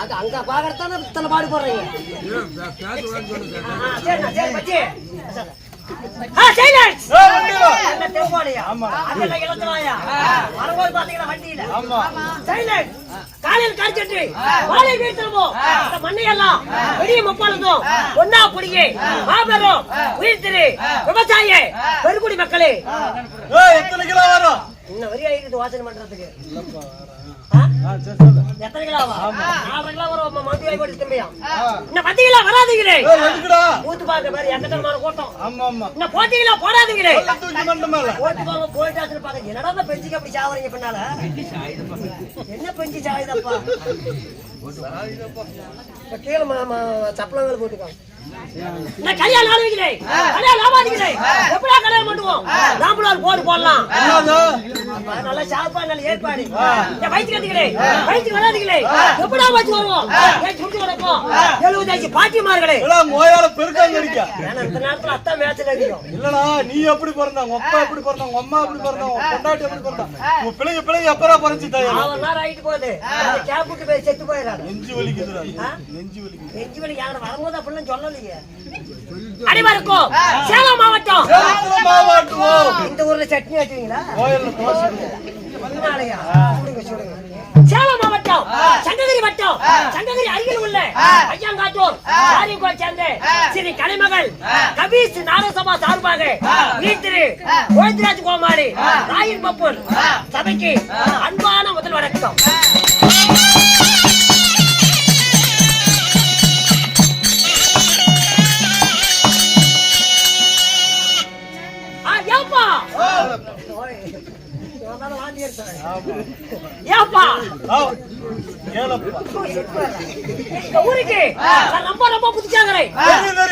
அது அங்க இத்தனை பாடு போடுறீங்க சரி, காலையில் கடிச்சிட்டு, வாழை வீழ்த்திருவோம். மண்ணையெல்லாம் பெரிய முப்பாளதும் ஒன்னா குடியே மாபெரும் உயிர் திரு விவசாயி பெருங்குடி மக்களே எத்தனை கிலோ வரும் இன்ன வரி ஆயிடுது வாசனை பண்றதுக்கு. ஆ? எத்தனை கிலோவா நாலரை கிலோ வரும் மந்தி வாங்கி போட்டு தம்பியா இன்னும் பத்து கிலோ வராதுங்களே. ஊத்து பார்க்க பேரு எக்கத்தனமான கூட்டம். ஆமா ஆமா. இன்னும் போடாதீங்களே. தூக்கி மட்டும் மேல. போட்டு பாக்க என்னடா இந்த பெஞ்சுக்கு அப்படி சாவறீங்க பின்னால? என்ன பெஞ்சு சாயுதப்பா? கீழே சப்பளங்கள் போட்டுக்கோ. நான் கல்யாணம் ஆளுகிறேன் கல்யாணம் ஆவாதுகிறேன் எப்படா கல்யாணம் பண்ணுவோம்? போடு போடலாம். நல்லா சாப்பாடு நல்ல ஏற்பாடு. என் வயிற்று கட்டுகளே வயிற்று வராதுகளே எப்படா வச்சு வருவோம்? ஏன் சுட்டு எழுபதாச்சு பாட்டிமார்களே. இந்த நேரத்துல அத்தா மேட்ச்ல இல்லடா நீ எப்படி பிறந்த? உங்க அப்பா எப்படி பிறந்த? உங்க அம்மா எப்படி பிறந்த? உங்க பொண்டாட்டி எப்படி பிறந்தா? உங்க பிள்ளைங்க பிள்ளைங்க எப்பரா தயார்? அவன் நேரம் ஆயிட்டு போகுது. கேப் விட்டு போய் செத்து போயிடாது நெஞ்சு வலிக்குதுடா. நெஞ்சு வலிக்குது. நெஞ்சு வலி யாரும் வரும்போது அப்படிலாம் சொல்லலையே அனைவருக்கும் சேலம் மாவட்டம். இந்த ஊர்ல சட்னி வச்சுவீங்களா? சேலம் மாவட்டம். சங்ககிரி வட்டம். சங்ககிரி அருகில் உள்ள ஐயங்காட்டூர் காரியங்கோள் சேர்ந்த ஸ்ரீ கலைமகள் கபீஸ் நாரசபா சார்பாக வீட்டிரு கோவிந்தராஜ் கோமாரி ராயின் பப்பூர் சபைக்கு அன்பான முதல் வணக்கம் ஏப்பா? ஊருக்கு நான் ரொம்ப ரொம்ப புதுச்சாங்கிறேன்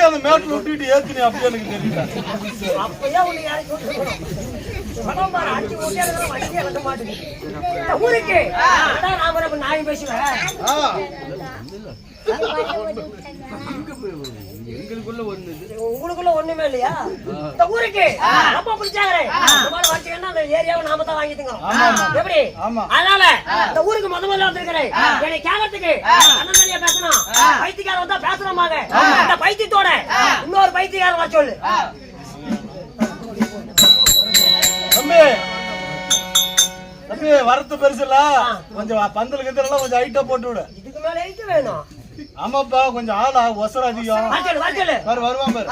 அந்த மேட்ல விட்டுட்டு ஏத்துனே அப்படி எனக்கு தெரியல அப்பயே உன்னை ஊருக்கு நம்ம நாயும் பேசுவேன் உங்களுக்குள்ள ஒண்ணுமே இல்லையா? இந்த ஊருக்கு. ரொம்ப பிடிச்சாங்க இந்த மாதிரி வச்சீங்கன்னா அந்த ஏரியாவை நாம தான் வாங்கிட்டுங்க. எப்படி? ஆமா. அதனால இந்த ஊருக்கு முத முதல்ல வந்திருக்கிறேன். என்னை கேட்கறதுக்கு அண்ணன் தனியா பேசணும். பைத்தியக்காரன் வந்தா பேசுறோமாங்க இந்த பைத்தியத்தோட இன்னொரு பைத்தியக்காரன் வர சொல்லு. தம்பி. தம்பி வரத்து பெருசுல. கொஞ்சம் பந்தல் கிந்தலாம் கொஞ்சம் ஹைட்டா போட்டு விடு. இதுக்கு மேல எயிட்டு வேணும். ஆமாப்பா கொஞ்சம் ஆளா ஒசர அதிகம். பாரு வருவான் பாரு.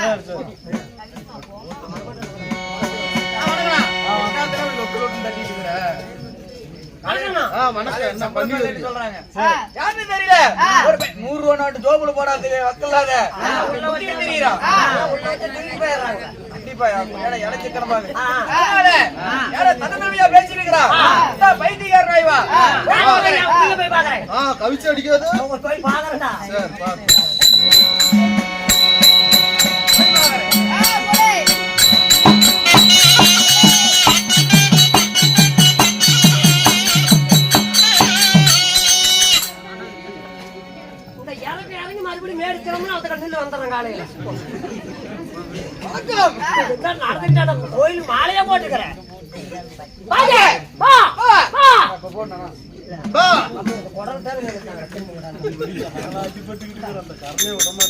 சரி சரி. நூறு ரூபா நாட்டு ஜோபுல போடாது வக்கலாத. கண்டிப்பா ஏன்னா இடைச்சிக்கிறப்பாங்க ஆ. அதனால யார தன்னமையா பேசிருக்கிறா? பைத்தியக்கார. ஆ. கவிச்சு அடிக்காது. போய் பார்க்கறேன்டா. 因为我都没。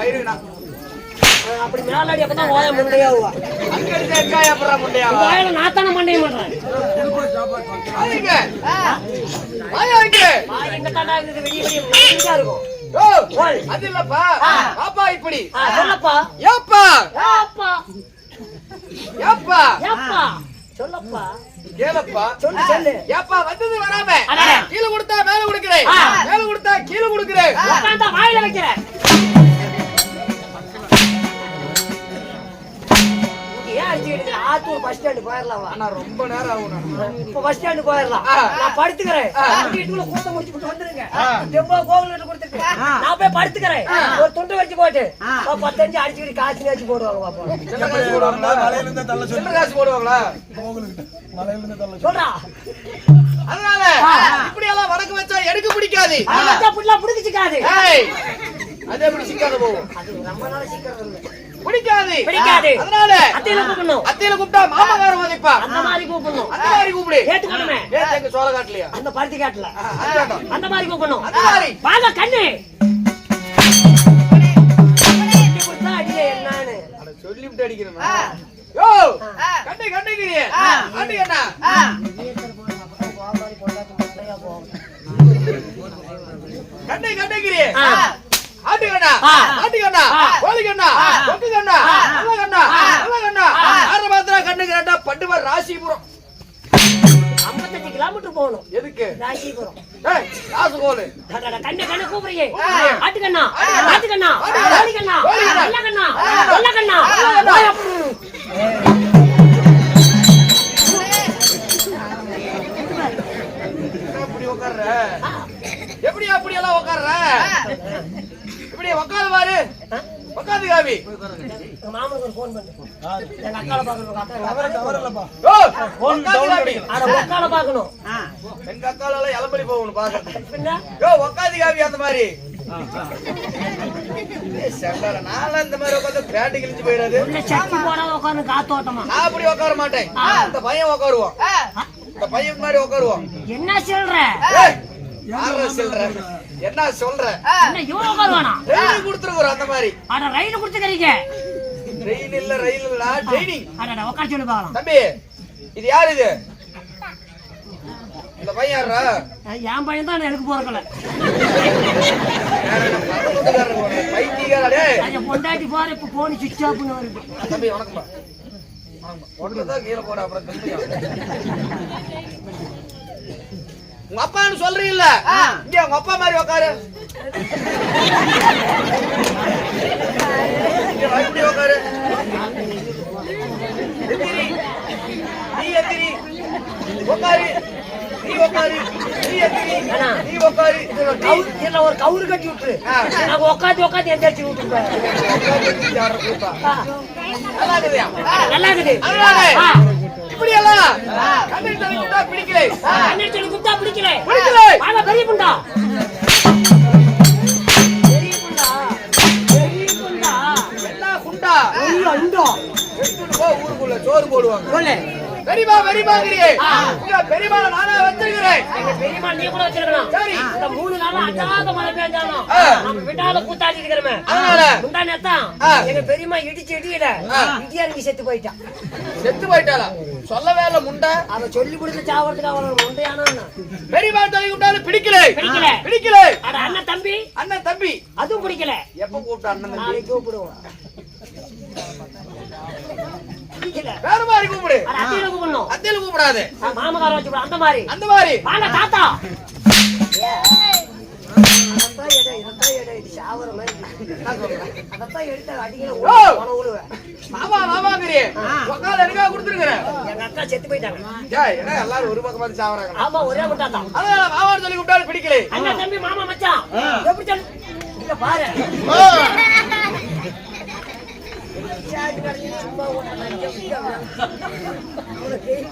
மயிருங்கண்ணா அப்படி மேலாடி அப்பதான் ஓய முண்டையாவுவா அங்க இருக்க எக்காய அப்புறம் முண்டையாவா வாயில நாத்தான மண்டைய மாட்டான் வாங்க வாங்க வாங்க வா எங்க தாண்டா இருக்குது வெளிய வெளிய நைட்டா இருக்கும். யோ அது இல்லப்பா. பாப்பா இப்படி. சொல்லப்பா. ஏப்பா ஏப்பா ஏப்பா ஏப்பா சொல்லப்பா. கேளப்பா. சொல்லு சொல்லு. ஏப்பா வந்தது வராம. கீழே கொடுத்தா மேல கொடுக்கிறேன். மேல கொடுத்தா கீழே கொடுக்கிறேன். வாயில வைக்கிறேன். அடிச்சுக்கிட்டு ஆத்தூர் பஸ் ஸ்டாண்டு போயிடலாம் வா. ஆனா ரொம்ப நேரம் ஆகும் நான். இப்ப பஸ் ஸ்டாண்டு போயிடலாம். நான் படுத்துக்கிறேன். வீட்டுக்குள்ள கூட்டம் முடிச்சு போட்டு வந்துருங்க. டெம்போ கோவில் கிட்ட கொடுத்துட்டு. நான் போய் படுத்துக்கிறேன். ஒரு துண்டு வச்சு போட்டு. பத்தஞ்சு அடிச்சுக்கிட்டு போடுவாங்க பாப்போம். காசு போடுவாங்களா? மலையில இருந்தே தள்ள சொல்லு. சில்லறை காசு போடுவாங்களா? தள்ள சொல்லு. சொல்றா. அதனால இப்படி எல்லாம் வடக்கு வச்சா எனக்கு பிடிக்காது. புடிச்சுக்காது. ஏய், அது எப்படி சிக்காத போகும். பிடிக்காது. பிடிக்காது. அதனால அத்தையில கூப்பிடணும். அத்தையில கூப்பிட்டா மாமகாரம் உதைப்பா அந்த மாதிரி கூப்பிடணும். அந்த மாதிரி கூப்பிடு. ஏத்துக்கணுமே. எங்க சோழ காட்டலையா? அந்த பருத்தி காட்டுல. அந்த மாதிரி கூப்பிடணும். அந்த மாதிரி. வாங்க கண்ணு. சொல்லிவிட்டு அடிக்கிறேன் யோ கண்ணா. ஆட்டு கண்ணா. நல்ல கண்ணா ஆ. நல்ல கண்ணா ஆ. ஆறு மாத்திரம் கண்ணு கேட்டா பட்டுவர் ராசிபுரம். ஐம்பத்தஞ்சு கிலோமீட்டர் போகணும். எதுக்கு? ராசிபுரம். ஏய், காசு கோலு அடடட, கண்ணு கண்ணு கூப்பிடுறீங்க. ஆட்டுக்கண்ணா ஆட்டுக்கண்ணா. ஆட்டுக்கண்ணா ஆட்டுக்கண்ணா. கோழிக்கண்ணா கோழிக்கண்ணா. உட்கார்ற? எப்படி அப்படி எல்லாம் உட்கார்ற? இப்படி உட்காரு பாரு. உட்காந்து காவி எங்க மாமனுக்கு ஒரு ஃபோன் பண்ணு எங்க அக்காவை பார்க்கணும் உங்க அக்கா தவறு தவறு இல்லப்பா ஓ, போன் உட்காந்து டவுன் காவி கிடைக்கும் அட உக்கால பார்க்கணும் எங்க அக்கால எல்லாம் இளம்பலி போகணும் பாக்க யோ உட்காந்து காவி அந்த மாதிரி. நான்லாம் இந்த மாதிரி உட்காந்து பேட்டு கிழிச்சு போயிடாது. உட்காந்து காத்தோட்டமா நான் அப்படி உட்கார மாட்டேன். இந்த பையன் உட்காருவோம் இந்த பையன் முன்னாடி உட்காருவோம் என்ன சொல்ற? யார சொல்ற? என்ன சொல்ற? என்ன இவ்வளவு உட்காருவானா ட்ரெயினிங் கொடுத்துருக்குறோம் அந்த மாதிரி. அட ரயில் கொடுத்துக்கிறீங்க. ட்ரெயின் இல்ல ரயில் இல்ல ட்ரைனிங் அடடா உட்கார சொல்லி பார்க்கலாம். தம்பி இது யார் இது? இந்த பையன் யாரா என் பையன் தான் எனக்கு போறக்கல பைத்தியக்காரா டேய் என் பொண்டாட்டி போற இப்ப போன் சுவிட்ச் ஆஃப்னு வருது. தம்பி வணக்கம்ப்பா ஒன்றுதான் கீழே போட அப்புறம் திரும்பியும் உங்க அப்பான்னு சொல்றீங்கல்ல? இங்க உங்க அப்பா மாதிரி இப்படி உட்காரு எந்திரி. நீ எந்திரி. உட்காரு நீ உட்காரு நீ எந்திரி. நீ கவுரு- இதுல ஒரு கவுரு கட்டி விட்டுரு. ஆ. நாங்க உட்காந்து உட்காந்து எந்திரிச்சு விட்டுருப்பேன் நல்லா இருக்குதுயா நல்லா இருக்குது இப்படி எல்லாம் கண்ணில் தலைக்கிட்டா பிடிக்கல. அண்ணன் சொல்லி குத்தா பிடிக்கல. பிடிக்கல. வாங்க பெரிய புண்டா. பெரிய புண்டா. பெரிய குண்டா ஐயோ ஊருக்குள்ள சோறு போடுவாங்க. பெரியமா பெரியமாங்கிறியே. உங்க பெரியமா நானே வச்சிருக்கிறேன். எங்க பெரியம்மா நீ கூட வச்சிருக்கலாம் சரி. இந்த மூணு நாளா அட்டாத மழை பெஞ்சாலும். நம்ம விடாத கூத்தாடி இருக்கிறோமே. அதனால? முந்தா நேத்தான். எங்க பெரியம்மா இடிச்சு இடியில ஆ. இடியா இறங்கி செத்து போயிட்டான் செத்து போயிட்டாளா? சொல்லவே இல்ல முண்டை. அவ சொல்லி கொடுத்து சாவறதுக்கு அவளோட உண்டையானா பெரியமா தலை விட்டாலும் பிடிக்கல. பிடிக்கல. பிடிக்கல. அட அண்ணன் தம்பி. அண்ணன் தம்பி. அதுவும் பிடிக்கல. எப்ப கூப்பிட்ட அண்ணன் தம்பி? கூப்பிடுவோம். வேற மாதிரி கூப்பிடு. அத்தையில கூப்பிடணும். அத்தையில கூப்பிடாது. மாமகார வச்சு அந்த மாதிரி. அந்த மாதிரி. வாங்க தாத்தா. ஒரு பக்கம் சாவறாங்க. ஆமா ஒரே முட்டா தான். அதனால சொல்லி கூப்பிட்டாலும் பிடிக்கல தம்பி மாமா மச்சான். எப்படி பாரு.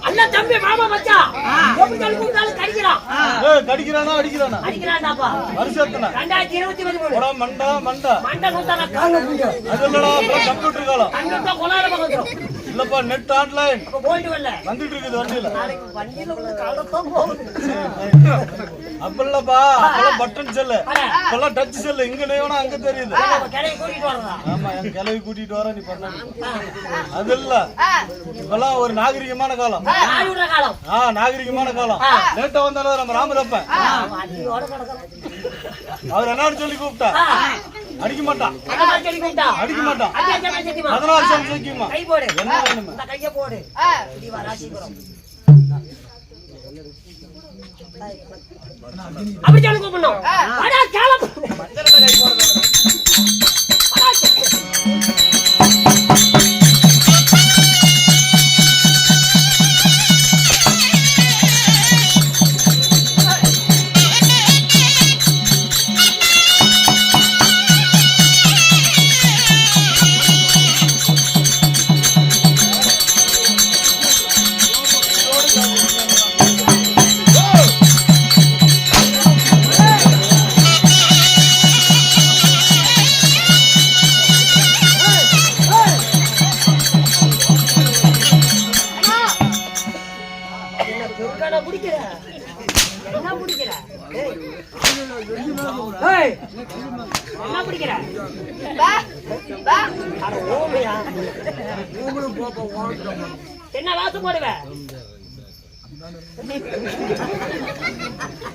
அண்ணன் தம்பி மாமா மச்சான் கடிக்கிறான் கடிக்கிறானா அடிக்கிறானா? அடிக்கிறான்டாப்பா வருஷத்துனா ரெண்டாயிரத்தி இருபத்தி மூணு மண்டா மண்டா. மண்டை அப்புறம் கம்ப்யூட்டர் காலம்? கொலார பக்கம் இல்லப்பா நெட் ஆன்லைன் போயிட்டு வரல. வந்துட்டு இருக்குது வண்டியில. நாளைக்கு வண்டியில உள்ள காலத்தான் போகுது அப்ப இல்லப்பா அப்பெல்லாம் பட்டன் செல்லு. இப்பெல்லாம் டச் செல்லு. இங்க நேவனா அங்க தெரியுது. ஆமா என் கிளவி கூட்டிட்டு வர நீ பண்ண. அது இல்ல. இப்பெல்லாம் ஒரு நாகரிகமான காலம். ஆ நாகரிகமான காலம். லேட்டா வந்தாலும் நம்ம ராமரப்பன் அவர் என்னன்னு சொல்லி கூப்பிட்டா அடிக்க மாட்டான் அடிக்க மாட்டான் அடி அடி அடி அடிமா. பதினாறு வருஷம் சேர்க்குமா கை போடு. என்ன வேணுமா. இந்த கைய போடு. இப்படி வா ராசிபுரம். அப்படி சொல்லி கூப்பிடணும். அடா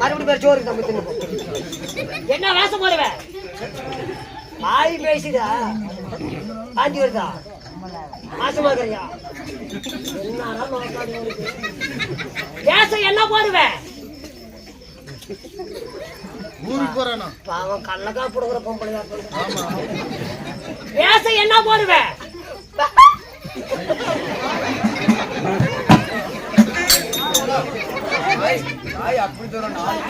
மறுபடியும் பேர் சோறு நம்ம தின்னு. என்ன வேஷம் போடுவ? வாய் பேசுதா? ஆஞ்சி வருதா? மாசமா இருக்கு. வேஷம் என்ன போடுவ? ஊருக்கு போறேனா? பாவம் கள்ளக்கா புடுங்குற பொம்பளையா. வேஷம் என்ன போடுவ தாய் அப்படி தூரம் நான்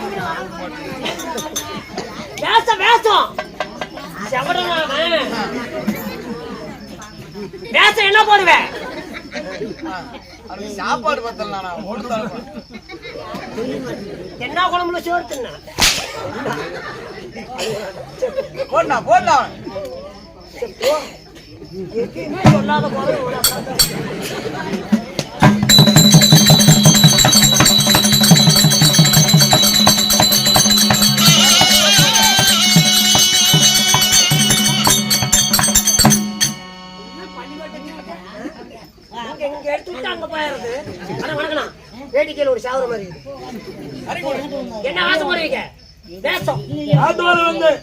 வேஷம் வேஷம். வேஷம் என்ன போடுவ அவனுக்கு சாப்பாடு பத்தல நான் ஓடுதான் என்ன குழம்புல சோறு தின்ன? போடா போடா சொல்லாத போது வேடிக்கையில ஒரு சாவர மாதிரி. என்ன வாசம் போடுவீங்க வேஷம். ஆட்டோல வந்தேன்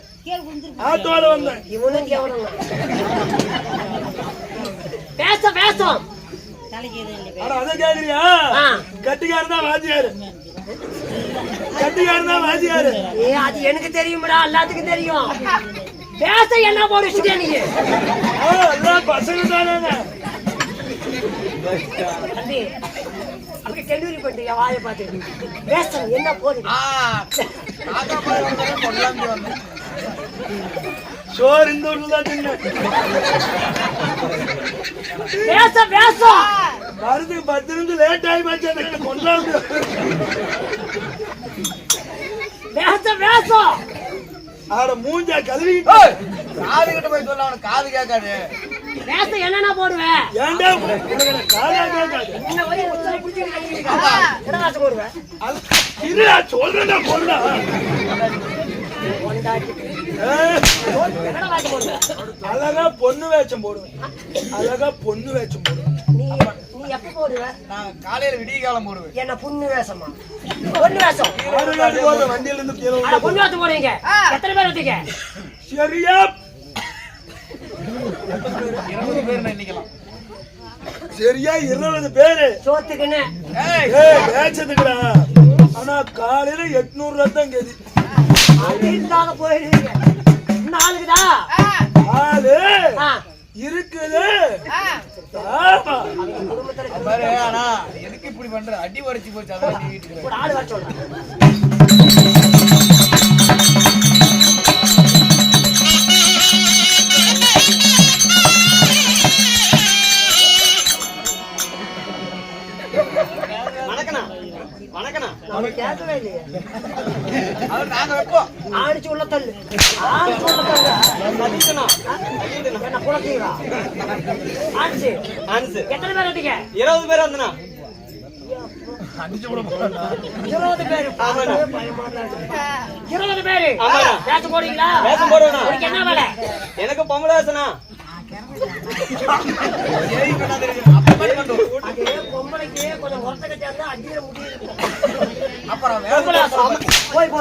ஆட்டோல வந்தேன் இவனும் கேவலம் வேஷம் அட அதை கேக்குறியா. கட்டிக்காரன் தான் வாத்தியாரு. கட்டிக்காரன் தான் வாத்தியாரு. ஏ அது எனக்கு தெரியும்டா எல்லாத்துக்கும் தெரியும். பேச என்ன போடுச்சுட்டே நீ? பசங்க தானே அப்படி டெலிவரி பண்ணிட்டு வாயை பார்த்து பேச என்ன வந்தேன் சோறு இந்த ஊர்ல தான் தின்னு பேச பத்து நிமிஷம் லேட் ஆகி போச்சு எனக்கு கொண்டாந்து பேச ஆட மூஞ்சா கழுவி காது கிட்ட போய் சொல்ல அவனுக்கு காது கேட்காது. பேச என்னென்ன போடுவேன் ஏன்டா என்ன வரை உத்தர பிடிச்சிட்டு போடுவேன் இருடா சொல்றேன்டா போடுவேன் அழகா பொண்ணு வேஷம் போடுவேன். அழகா பொண்ணு வேஷம் போடுவேன். நீ எப்ப போடுவ? நான் காலையில விடிய காலம் போடுவேன். என்ன புண்ணு வேஷமா? பொண்ணு வேஷம். வண்டியில இருந்து பொண்ணு வேஷம் போடுவீங்க. எத்தனை பேர் வந்தீங்க? சரியா இருபது பேர். நினைக்கலாம் சரியா இருபது பேரு சோத்துக்குன்னு வேஷத்துக்குடா ஆனா காலையில எட்நூறு ரூபா தான் கேதி இருந்தாலும் போயிடுவீங்க நாளுக்குதா ஆளு இருக்குது. பாரு ஆனா எதுக்கு இப்படி பண்ற? அடி உடைச்சு போச்சு அதான் வர சொல்றேன். ஆடிச்சு உள்ள தள்ளு. ஆடிச்சு உள்ள தள்ளு. என்ன குளத்தீங்களா ஆடிச்சு ஆன்சு எத்தனை பேர் வந்தீங்க? இருபது பேர் வந்தனா? இருபது பேர். பார்க்கவே பயமா தான் இருக்கு. இருபது பேரு. ஆமாண்ணா. வேஷம் போடுவீங்களா? வேஷம் போடுவேண்ணா. உனக்கு என்ன வேலை? எனக்கு பொம்பளாசனா சரி பொம்பளைக்கு கொஞ்சம் ஒருத்த கட்டியா இருந்தா அப்புறம் போய்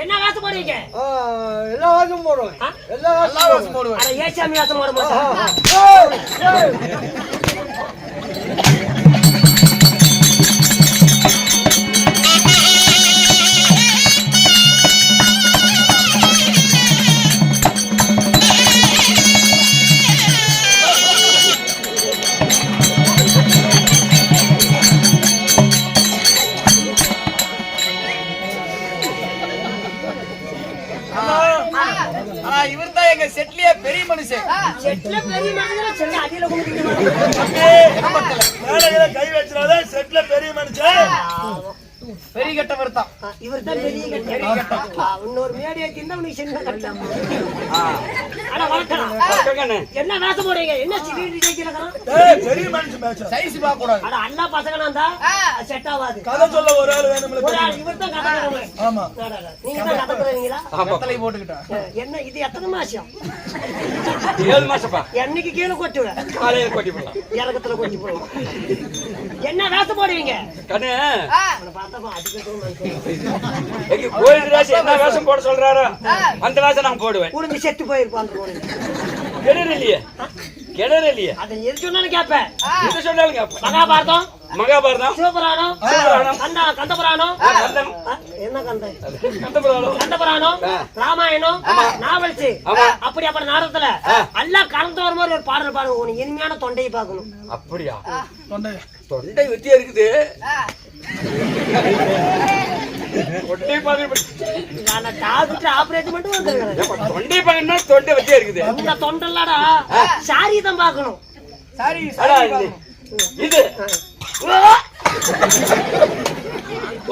என்ன வாசம் போடுவீங்க எல்லா வாசம் போடுவேன்? எல்லா நல்லா வாசம் போடுவேன் அட ஏன் சாமி வாசம் போட மாட்டேன் என்ன வேஷம் போடுறீங்க? என்ன பெரிய மனுஷன் பேச சைஸ் பார்க்க கூடாது ஆனா அண்ணா பசங்க இருந்தா செட் ஆகாது கதை சொல்ல ஒரு ஆள் வேணும்ல ஒரு ஆள் இவர் தான் கதை ஆமா. நீங்க தான் கதை போட்டுக்கிட்டா. என்ன இது எத்தனை மாசம்? ஏழு மாசப்பா. என்னைக்கு கீழே கொட்டுவேன் காலையில கொட்டி போடலாம். இறக்கத்துல கொட்டி போடுவோம். என்ன வேஷம் போடுவீங்க? கண்ணு. எங்க கோயில் ராசி என்ன வேஷம் போட சொல்றாரோ அந்த வேஷம் நான் போடுவேன். உளுந்து செத்து போயிருப்பான். கிணறு இல்லையே. கிணறு இல்லையே. அதை எது சொன்னாலும் கேட்பேன். எது சொன்னாலும் கேட்பேன். மகாபாரதம். மகாபாரதம். சிவபுராணம். சிவபுராணம். கந்த கந்தபுராணம். என்ன கந்தம்? கந்தபுராணம். கந்தபுராணம். ராமாயணம். நாவல்ஸ் ஆமா. அப்படி அப்புறம் நாடகத்துல எல்லாம் கலந்து வர மாதிரி ஒரு பாடல் பாருங்க உனக்கு இனிமையான தொண்டையை பார்க்கணும். அப்படியா? தொண்டை. தொண்டை வெத்தியா இருக்குது. தொண்டை நான் டாக்டர் ஆபரேட் பண்ணிட்டு வந்திருக்கிறேன். தொண்டை பாக்கணும்னா தொண்டை வெத்தியா இருக்குது? இந்த தொண்டல்லடா. சாரி தான் பார்க்கணும். சாரி இது. இது.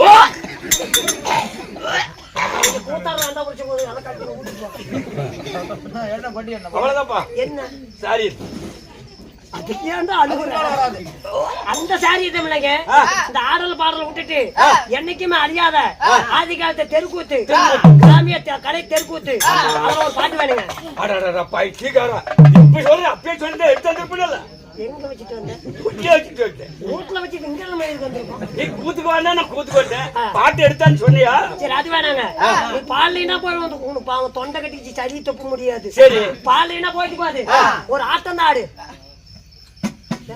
ஓ! என்ன? சாரி. அது ஏன்டா அழுகுற? அந்த சாரி தமிழங்க இந்த ஆடல் பாடல் விட்டுட்டு என்னைக்குமே அழியாத ஆதி காலத்து தெருக்கூத்து கிராமிய கலை தெருக்கூத்து. ஒரு பாட்டு வேணுங்க. இப்ப சொல்ற அப்பயே சொல்லிட்டு எடுத்து வந்துருப்பிடல எங்க வச்சுட்டு வந்தேன் வச்சுட்டு வந்தேன் வீட்டுல வச்சுட்டு இங்க நம்ம இதுக்கு வந்திருக்கோம். நீ கூத்துக்கு வேணா நான் கூத்துக்கு வந்தேன். பாட்டு எடுத்தான்னு சொன்னியா? சரி அது வேணாங்க. நீ பால்லைனா போய் வந்து உனக்கு பாவம் தொண்டை கட்டிச்சு சளி தொப்ப முடியாது. சரி. பால்லைனா போயிட்டு பாரு. ஒரு ஆட்டம் தான் ஆடு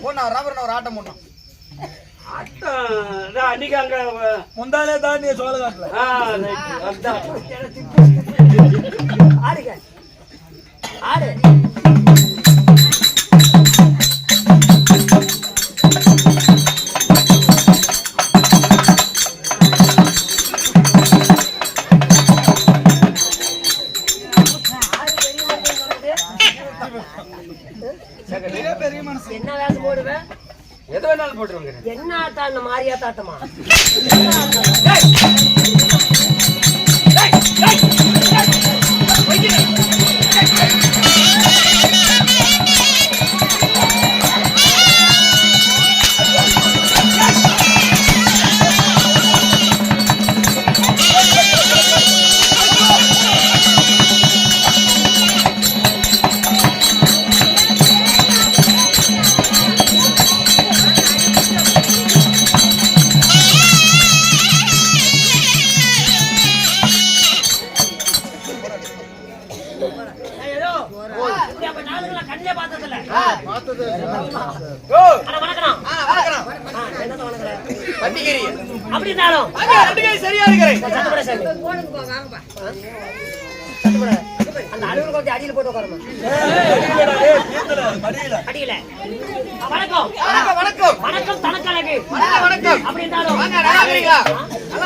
போனா ரப்பர் ஒரு ஆட்டம் போடணும் ஆட்டம், நான் அன்னைக்கு அங்க முந்தாலே தான் நீ சோழ காட்டுல. ஆடுங்க ஆடு. இந்த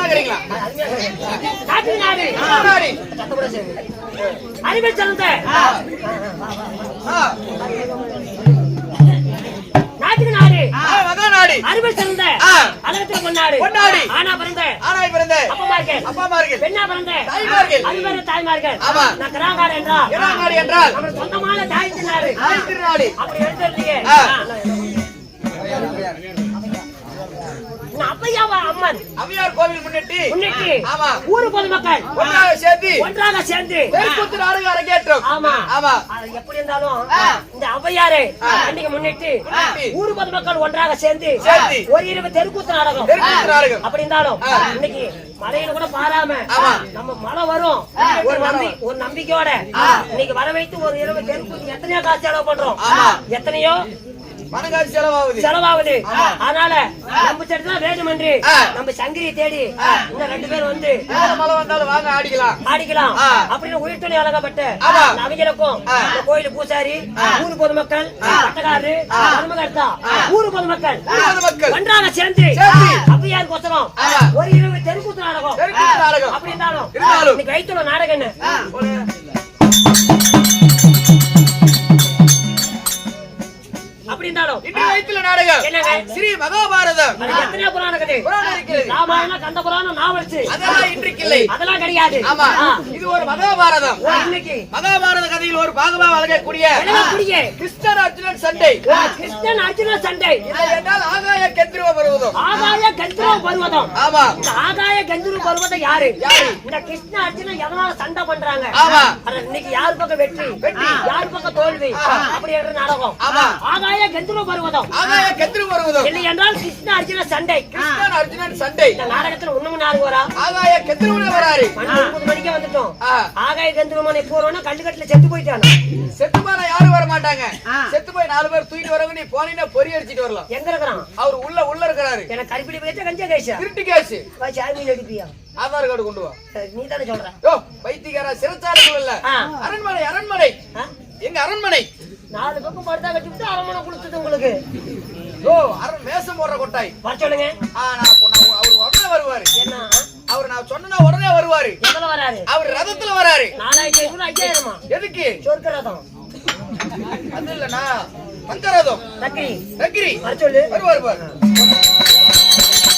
இருக்கிறீங்களா காட்டு நாடு. நாடு. சத்தப்பட சாமி அறிவில் சிறந்த ஆ. நாட்டுக்கு நாடு. மகா நாடு. சிறந்த ஆ. அழகத்தில் பொன்னாடு. பொன்னாடு. ஆனா பிறந்த. ஆனாய் பிறந்த. அப்பமார்கள். அப்பாமார்கள். பெண்ணா பிறந்த. தாய்மார்கள். அது பேரு தாய்மார்கள். ஆமா. நான் கிராங்காடு என்றால். நம்ம சொந்தமான தாய் நாடு தாய் திருநாடு. அப்படி எழுதிருந்தீங்க ஆ. அப்பையாவா அம்மன்? அம்மையார் கோவில் முன்னிட்டு. முன்னிட்டு. ஆமா. ஊரு பொதுமக்கள். ஒன்றாக சேர்ந்து. தெற்குத்து நாடுக அரங்கேற்றம் ஆமா. ஆமா. அது எப்படி இருந்தாலும் இந்த ஔவையாரு அன்னைக்கு முன்னிட்டு முன்னிட்டு. ஊரு பொதுமக்கள் ஒன்றாக சேர்ந்து சேர்ந்து. ஒரு இரவு தெருக்கூத்து நாடகம். நாடகம். அப்படி இருந்தாலும் இன்னைக்கு மழையில கூட பாராம. நம்ம மழை வரும். ஒரு நம்பி ஒரு நம்பிக்கையோட இன்னைக்கு வர வைத்து ஒரு இரவு தெருக்கூத்து எத்தனையோ காசு செலவு பண்றோம். எத்தனையோ பணங்காசு செலவாகுது. செலவாகுது. அதனால நம்ம சரி தான் என்று. நம்ம சங்கிரியை தேடி இன்னும் ரெண்டு பேர் வந்து மழை வந்தாலும் வாங்க ஆடிக்கலாம். ஆடிக்கலாம். அப்படின்னு உயிர் துணை அழகப்பட்ட. இந்த. இந்த கோயில் பூசாரி ஊர் பொதுமக்கள் பட்டக்காரரு தர்மகர்த்தா ஊர் பொதுமக்கள். ஒன்றாக சேர்ந்து ஒசரம் ஆமா. ஒரு இரவு தெருக்கூத்து நாடகம். அப்படி இருந்தாலும் நாடகம் என்ன? రైతుల நாடகம்? ஸ்ரீ மகாபாரதம். அது எத்தனையோ புராணம் இருக்குது புராணம் இருக்கிறது. ராமாயணம் கந்த புராணம் நாவல்ஸ். அதெல்லாம் இன்றைக்கு இல்லை அதெல்லாம் கிடையாது. ஆமா. ஆ. இது ஒரு மகாபாரதம். ஓ, இன்னைக்கு. மகாபாரத கதையில் ஒரு பாகமா வழங்கக்கூடிய விளங்கக்கூடிய கிருஷ்ணர் அர்ஜுனன் சண்டை. ஓ, கிருஷ்ணன் அர்ஜுன சண்டை. இல்லை என்றால் ஆகாய கெந்திரவ பருவதம் ஆகாய கந்தர்வ பர்வதம் ஆமா. இந்த ஆகாய கந்தர்வ பர்வதம் யாரு? இந்த கிருஷ்ண அர்ஜுனன் எதனால சண்டை பண்றாங்க? ஆமா. இன்னைக்கு யார் பக்கம் வெற்றி? வெற்றி. யார் பக்கம் தோல்வி? அப்படி என்ற நாடகம். ஆமா. ஆகாய கந்தர்வ பர்வதம் ஆகாய கெந்திரவ பருவதம் இல்லை என்றால் கிருஷ்ண அர்ஜுன சண்டை. கிருஷ்ணன் அர்ஜுனன் சண்டை. இந்த நாடகத்துல ஒண்ணும் நாலு வரா ஆகாய வராரு. ஒன்பது மணிக்கே வந்துட்டோம். ஆகாய எப்போ வருவானா கல்லுக்கட்டுல செத்து போயிட்டானா? செத்து போனா யாரும் வர மாட்டாங்க. செத்து போய் நாலு பேர் தூக்கிட்டு வரவங்க நீ போனீங்கன்னா பொறி அடிச்சிட்டு வரலாம். எங்க இருக்கிறான்? அவர் உள்ள உள்ள இருக்கிறாரு. எனக்கு கருப்பிடி பேச்ச கஞ்ச கைசா திருட்டு கேஸ் சாமி நடிப்பியா ஆதார் கார்டு கொண்டு வா. நீ தானே சொல்ற. யோ சிறைச்சாலைகள் இல்ல. அரண்மனை அரண்மனை? எங்க அரண்மனை? நாலு பக்கம் படுத்தா கட்டிவிட்டு அரமணை கொடுத்தது உங்களுக்கு. ஓ அரண் மேசம் போடுற கொட்டாய். வர சொல்லுங்க. ஆ நான் பொ- நான் அவர் உடனே வருவாரு. என்ன? அவர் நான் சொன்னா உடனே வருவாரு. எவ்வளவு வராரு? அவர் ரதத்துல வராரு. நாலாயிரத்தி ஐநூறு ஐயாயிரமா? எதுக்கு? சொர்க்க ரதம். அது இல்லனா பஞ்சரதம் தக்கி நக்கிரி வர சொல்லு. வருவார் பாரு